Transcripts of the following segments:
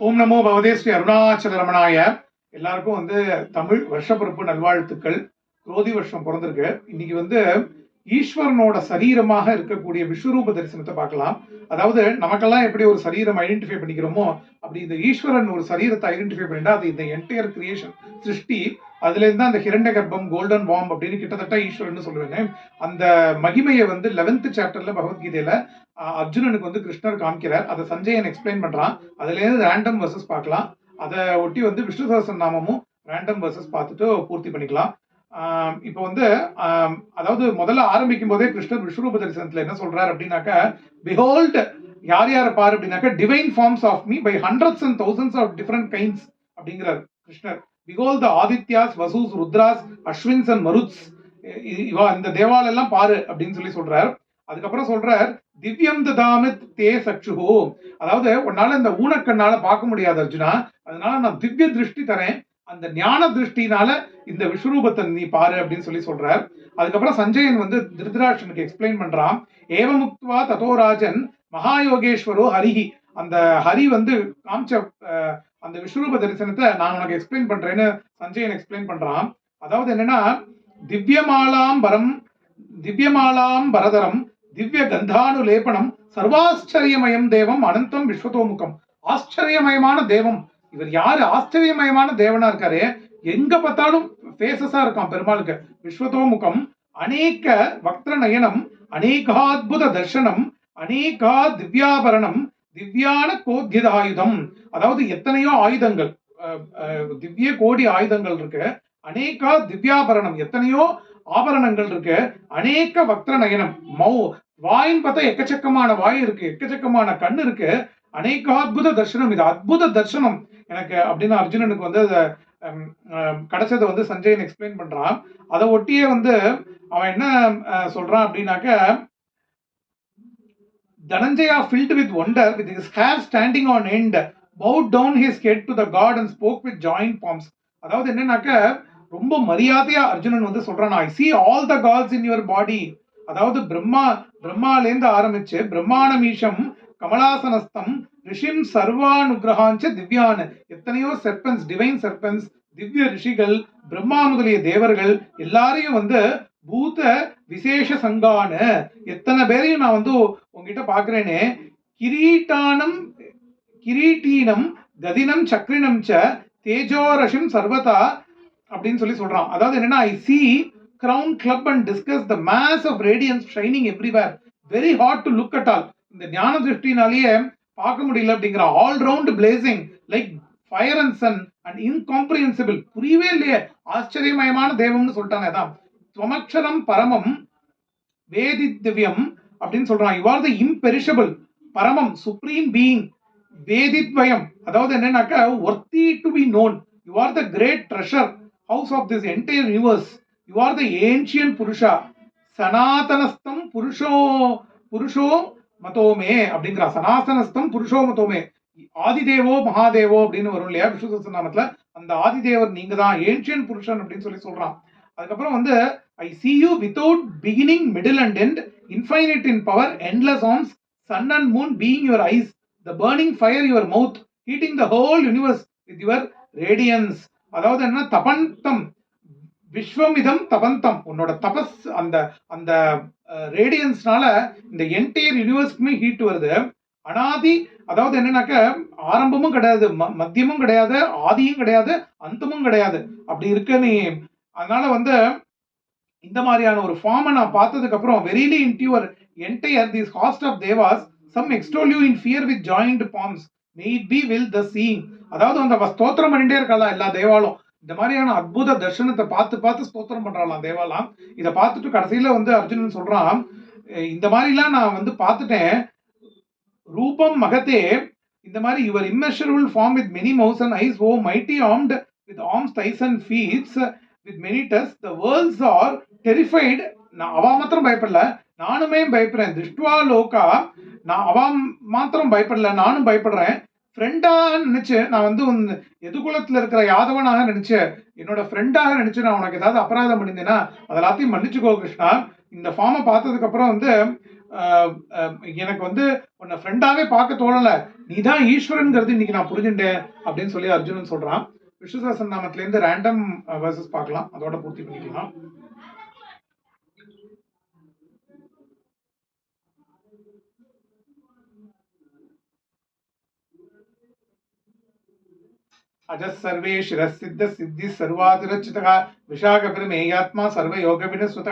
ஓம் நமோ பகவதே ஸ்ரீ அருணாச்சல ரமணாய எல்லாருக்கும் வந்து தமிழ் வருஷப்பிறப்பு நல்வாழ்த்துக்கள். குரோதி வருஷம் பிறந்திருக்கு. இன்னைக்கு வந்து ஈஸ்வரனோட சரீரமாக இருக்கக்கூடிய விஸ்வரூப தரிசனத்தை பார்க்கலாம். அதாவது நமக்கெல்லாம் எப்படி ஒரு சரீரம் ஐடென்டிஃபை பண்ணிக்கிறோமோ அப்படி இந்த ஈஸ்வரன் ஒரு சரீரத்தை ஐடென்டிஃபை பண்ணிட்டா அது இந்த என்டையர் கிரியேஷன் சிருஷ்டி அதுல இருந்து அந்த ஹிரண்ய கர்ப்பம் கோல்டன் வாம் அப்படின்னு கிட்டத்தட்ட ஈஸ்வரன் சொல்லுவேன் அந்த மகிமையை வந்து லெவன்த் சாப்டர்ல பகவத்கீதையில அர்ஜுனனுக்கு வந்து கிருஷ்ணர் காமிக்கிறார். அதை சஞ்சயன் எக்ஸ்பிளைன் பண்றான். அதுல இருந்து ரேண்டம் வர்சஸ் பார்க்கலாம். அதை ஒட்டி வந்து விஷ்ணு சகசன் நாமமும் ரேண்டம் வர்சஸ் பார்த்துட்டு பூர்த்தி பண்ணிக்கலாம். இப்போ வந்து அதாவது முதல்ல ஆரம்பிக்கும் போதே கிருஷ்ணர் விஸ்வரூப தரிசனத்துல என்ன சொல்றாரு அப்படின்னாக்க பிஹோல்ட் யார் யாரை பாரு? அப்படின்னாக்க divine forms of me by hundreds and thousands of different kinds அப்படிங்கிறார் கிருஷ்ணர். பிகோல் த ஆதித்யாஸ் வசூஸ் ருத்ராஸ் அஸ்வின்ஸ் அண்ட் மருத்ஸ் இ- இவா இந்த தேவால எல்லாம் பாரு அப்படின்னு சொல்லி சொல்றார். அதுக்கப்புறம் சொல்றார் திவ்யம் ததாமித் தே சச்சுஹோ. அதாவது உன்னால இந்த ஊனக்கண்ணால பார்க்க முடியாது அர்ஜுனா. அதனால நான் திவ்ய திருஷ்டி தரேன். அந்த ஞான திருஷ்டினால இந்த விஸ்வரூபத்தை நீ பாரு அப்படின்னு சொல்லி சொல்றார். அதுக்கப்புறம் சஞ்சயன் வந்து திருதராஷ்டனுக்கு எக்ஸ்பிளைன் பண்றான். ஏவமுக்துவா ததோராஜன் மகாயோகேஸ்வரோ ஹரிஹி. அந்த ஹரி வந்து காமிச்ச அந்த விஸ்வரூப தரிசனத்தை நான் உனக்கு எக்ஸ்பிளைன் பண்றேன்னு சஞ்சயன் எக்ஸ்பிளைன் பண்றான். அதாவது என்னன்னா திவ்யமாலாம் பரம் திவ்யமாலாம் பரதரம் திவ்ய கந்தானு லேபனம் சர்வாச்சரியமயம் தேவம் அனந்தம் விஸ்வதோமுகம். ஆச்சரியமயமான தேவம். இவர் யாரு? ஆச்சரியமயமான தேவனா இருக்காரு. எங்க பார்த்தாலும் பேசஸா இருக்கான் பெருமாளுக்கு. விஸ்வதோமுகம் அநேக வக்ர நயனம் அநேகாத்புத தர்சனம் அநேகா திவ்யாபரணம் திவ்யான கோத்தியதாயுதம் அதாவது எத்தனையோ ஆயுதங்கள் திவ்ய கோடி ஆயுதங்கள் இருக்கு. அநேகா திவ்யாபரணம் எத்தனையோ ஆபரணங்கள் இருக்கு. அநேக வக்ர நயனம் மௌ வாயின் பார்த்தா எக்கச்சக்கமான வாய் இருக்கு எக்கச்சக்கமான கண் இருக்கு. அநேகாத்புத தர்சனம் இது அத்புத தர்சனம். எனக்கு அப்படின்னு அர்ஜுனனுக்கு வந்து அத, கிடைச்சதை வந்து சஞ்சயன் எக்ஸ்பிளைன் பண்றான். அதை ஒட்டியே வந்து அவன் என்ன சொல்றான் அப்படின்னாக்க Dhananjaya filled with wonder with his hair standing on end bowed down his head to the God and spoke with joint palms. அதாவது என்னன்னாக்க ரொம்ப மரியாதையா அர்ஜுனன் வந்து சொல்றான் I see all the gods in your body அதாவது பிரம்மா பிரம்மாலேருந்து ஆரம்பிச்சு பிரம்மாணமீஷம் கமலாசனஸ்தம் ரிஷிம் சர்வானுகிரகாஞ்ச திவ்யான் எத்தனையோ செர்பன்ஸ் டிவைன் செர்பன்ஸ் திவ்ய ரிஷிகள் பிரம்மா முதலிய தேவர்கள் எல்லாரையும் வந்து பூத விசேஷ சங்கான எத்தனை பேரையும் நான் வந்து உங்ககிட்ட பார்க்குறேனே கிரீட்டானம் கிரீட்டீனம் கதினம் சக்ரினம் ச தேஜோரஷம் சர்வதா அப்படின்னு சொல்லி சொல்கிறான் அதாவது என்னென்னா I see crown club and discus the mace of radiance shining everywhere very hard to look at all இந்த ஞான திருஷ்டினாலேயே பார்க்க முடியல அப்படிங்கிற all round blazing like fire and sun and incomprehensible புரியவே இல்லையே. ஆச்சரியமயமான தெய்வம்னு சொல்லிட்டாங்க அதான். துவமக்ஷரம் பரமம் வேதி திவ்யம் அப்படின்னு சொல்றான். யூ ஆர் த இம்பெரிஷபிள் பரமம் சுப்ரீம் பீயிங் வேதித்வயம். அதாவது என்னன்னாக்கா worthy to be known you are the great treasure house of this entire universe you are the ancient Purusha சனாதனஸ்தம் புருஷோ புருஷோ மதோமே அப்படிங்கிறா சனாதனஸ்தம் புருஷோ மதோமே ஆதிதேவோ மகாதேவோ அப்படின்னு வரும் இல்லையா விஷ்ணு நாமத்துல? அந்த ஆதிதேவர் நீங்க தான் ஏன்ஷியன் புருஷன் அப்படின்னு சொல்லி சொல்றான். அதுக்கப்புறம் வந்து I see you without beginning middle and end infinite in power endless arms sun and moon being your eyes the burning fire your mouth heating the whole universe with your radiance அதாவது என்ன தபந்தம் விஸ்வமிதம் தபந்தம் உன்னோட தபஸ் அந்த அந்த ரேடியன்ஸ்னால இந்த entire யூனிவர்ஸ்க்குமே heat வருது அனாதி அதாவது என்னன்னாக்க ஆரம்பமும் கிடையாது மத்தியமும் கிடையாது ஆதியும் கிடையாது அந்தமும் கிடையாது அப்படி இருக்க நீ அதனால வந்து இந்த மாதிரியான ஒரு ஃபார்மை நான் பார்த்ததுக்கு அப்புறம் verily in to your entire this host of devas some extol you in fear with joint palms may it be well the sing அதாவது அந்த ஸ்தோத்திரம் பண்ணிட்டே இருக்கலாம் எல்லா தேவாலும். இந்த மாதிரியான அற்புத தர்ஷனத்தை பார்த்து பார்த்து ஸ்தோத்திரம் பண்றாளாம் தேவாலாம். இதை பார்த்துட்டு கடைசியில வந்து அர்ஜுனன் சொல்றான் இந்த மாதிரிலாம் நான் வந்து பார்த்துட்டேன். ரூபம் மகத்தே இந்த மாதிரி your immeasurable form with many mouths and eyes O mighty armed with arms thighs and feets with many tusks the worlds are terrified நான் அவா மாத்திரம் பயப்படல. நானுமே பயப்படுறேன். திருஷ்டுவா லோக்கா நான் அவா மாத்திரம் பயப்படல. நானும் பயப்படுறேன். ஃப்ரெண்டாக நினச்சி நான் வந்து உன் எதுகுலத்துல இருக்கிற யாதவனாக நினச்சி என்னோட ஃப்ரெண்டாக நினச்சி நான் உனக்கு ஏதாவது அபராதம் பண்ணியிருந்தேன்னா அது எல்லாத்தையும் மன்னிச்சுக்கோ கிருஷ்ணா. இந்த ஃபார்மை பார்த்ததுக்கப்புறம் வந்து எனக்கு வந்து உன்னை ஃப்ரெண்டாகவே பார்க்க தோணலை. நீ தான் ஈஸ்வரன்ங்கிறது இன்னைக்கு நான் புரிஞ்சுட்டேன் அப்படின்னு சொல்லி அர்ஜுனன் சொல்கிறான் விஷ்ணு நாமத்துலேருந்து ரேண்டம் வேர்சஸ் பார்க்கலாம். அதோட பூர்த்தி பண்ணிக்கலாம். ಅಜಸ್ಸರ್ವೇ ಶಿರಸ್ಸಿದ್ಧ ಸಿದ್ಧಿ ಸರ್ವಾತಿರಚಿತ ವಿಷಾಕ ಪ್ರಮೇಯಾತ್ಮ ಸ್ವತಃ ಸುತ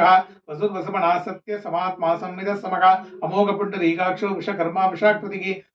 ವಸುರ್ವಸುಮಣಾಸತ್ಯ ಸಮಾತ್ಮ ಸಂಮಿತ ಸಮಗ ಅಮೋಘ ಪುಂಡರೀಕಾಕ್ಷ ವಿಷಕರ್ಮ ವಿಷಾಕೃತಿ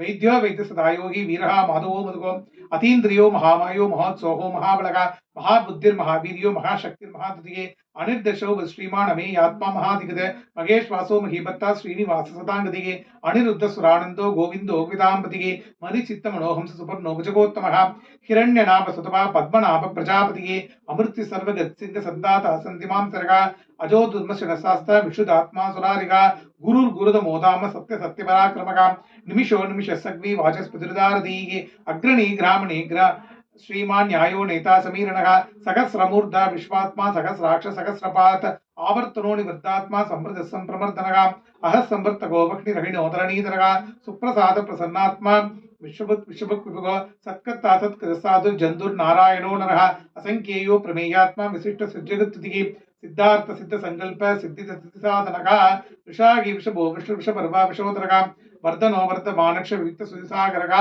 वैद्यो वैद्यसदायोगी वीरः माधवो मधुको अतीन्द्रियो महामायो महोत्सोहो महाबलः महाबुद्धिर्महावीर्यो महाशक्तिर्महादुतिगे अनिर्दशो श्रीमान् अमे आत्मा महादिगद महेश्वासो महीभत्ता श्रीनिवास सदाङ्गदिगे अनिरुद्ध सुरानन्दो गोविन्दो विदाम्बदिगे मरिचित्तमनोहंस सुपर्णो भुजगोत्तमः हिरण्यनाभ सुतपा पद्मनाभ प्रजापतिगे अमृत्य सर्वगत्सिंह सन्दाता सन्तिमां सरगा अजो दुर्मशनशास्त्र विशुदात्मा सुरारिगा गुरुर्गुरुदमोदाम सत्य सत्यपराक्रमगा निमिषो निमिष सग्वी वाचस्पतिर्दारदीगे अग्रणी ग्रामणी ग्रा श्रीमान् न्यायो नेता समीरणः सहस्रमूर्धा विश्वात्मा सहस्राक्ष सहस्रपात् आवर्तनो निवृत्तात्मा संवृतः सम्प्रमर्दनः अहः संवर्तको वह्निरहिणोदरणीधरः सुप्रसाद प्रसन्नात्मा विश्वभुत् विश्वभुक् विभुगो सत्कर्ता सत्कृतसाधुर्जन्तुर्नारायणो नरः असङ्ख्येयो प्रमेयात्मा विशिष्ट सिद्ध्यगतिः सिद्धार्थ सिद्ध संकल्प सिद्धि सिद्धि साधनः विशाखी विषभो विष्णु विषपर्वा विशोदरः वर्धनो वर्धमानक्ष वित्त सुसागरः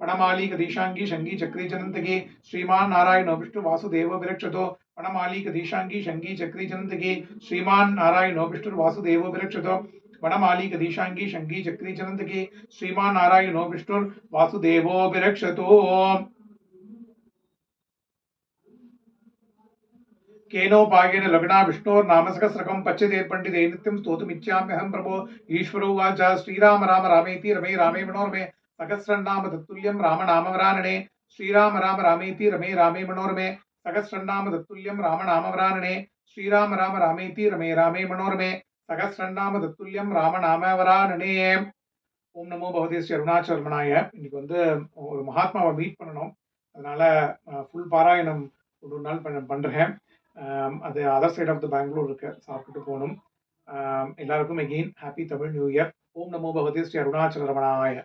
पणमालीकदीशाङ्गी शंगी चक्री चनन्तकी श्रीमान नारायण विष्णु वासुदेव विरक्षतो। पणमालीकदीशाङ्गी शंगी चक्री चनन्तकी श्रीमान नारायण विष्णु वासुदेव विरक्षतो। वनमालीकदीशाङ्गी शंगी चक्री चनन्तकी श्रीमान् नारायणो विष्णुर्वासुदेवो विरक्षतो। केनोपायेन लग्ना विष्णु नामसक सरकम पच्चे विष्णोर्नामसहस्रकं पच्यतेर्पण्डिते नित्यं स्तोतुमिच्छाम्यहं प्रभो। ईश्वरो वाच श्रीराम राम राम, रामेति रमे, रामे, मनोरमे। சகசிரநாம தத்துல்யம் ராமநாமவராணனே ஸ்ரீராம ராம ராமேதி ரமே ராமே மனோரமே. சகசிரநாம தத்துல்யம் ராமநாமவராணனே ஸ்ரீராம ராம ராமேதி ரமே ராமே மனோரமே. சகசிரநாம தத்துல்யம் ராமநாமவராணனே ஓம் நமோ பகவதி ஸ்ரீ அருணாச்சலமனாய. இன்னைக்கு வந்து ஒரு மகாத்மாவை மீட் பண்ணணும். அதனால ஃபுல் பாராயணம் ஒரு நாள் பண்ண பண்ணுறேன் அது other side of the Bangalore இருக்கு. சாப்பிட்டு போகணும். எல்லாருக்கும் again happy Tamil new year ஓம் நமோ பகவதி ஸ்ரீ அருணாச்சல ரமணாய